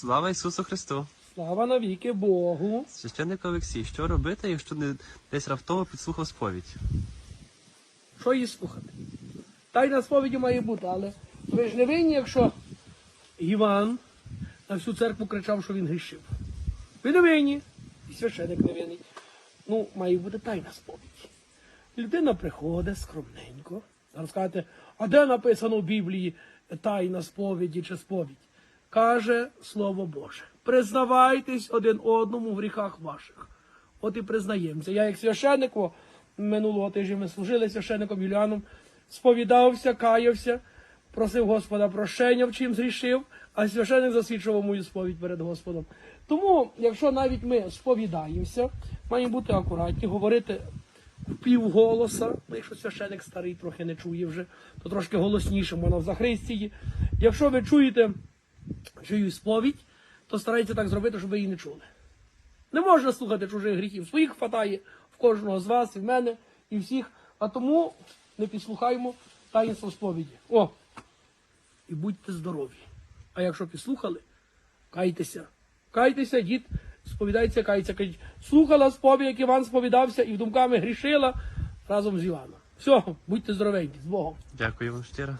Слава Ісусу Христу! Слава навіки Богу. Священник Олексій, що робити, якщо не десь раптово підслухав сповідь? Що її слухати? Тайна сповіді має бути, але ви ж не винні, якщо Іван на всю церкву кричав, що він грішив. Ви не винні, і священик не винний. Ну, має бути тайна сповідь. Людина приходить скромненько. Зараз кажете, а де написано в Біблії тайна сповіді чи сповідь? Каже Слово Боже. Признавайтесь один одному в гріхах ваших. От і признаємося. Я як священник, минулого тижня ми служили священником Юліаном, сповідався, каявся, просив Господа прощення, в чим зрішив, а священник засвідчував мою сповідь перед Господом. Тому, якщо навіть ми сповідаємося, маємо бути акуратні, говорити півголоса, ну, якщо священик старий трохи не чує вже, то трошки голосніше можна в Захристії. Якщо ви чуєте чию сповідь, то старайтеся так зробити, щоб ви її не чули. Не можна слухати чужих гріхів. Своїх хватає в кожного з вас, і в мене, і всіх. А тому не підслухаймо таїнство сповіді. О! І будьте здорові. А якщо підслухали, кайтеся. Кайтеся, дід сповідається, кається. Кажіть, слухала сповідь, як Іван сповідався, і в думками грішила разом з Іваном. Все, будьте здоровенькі, з Богом. Дякую вам щиро.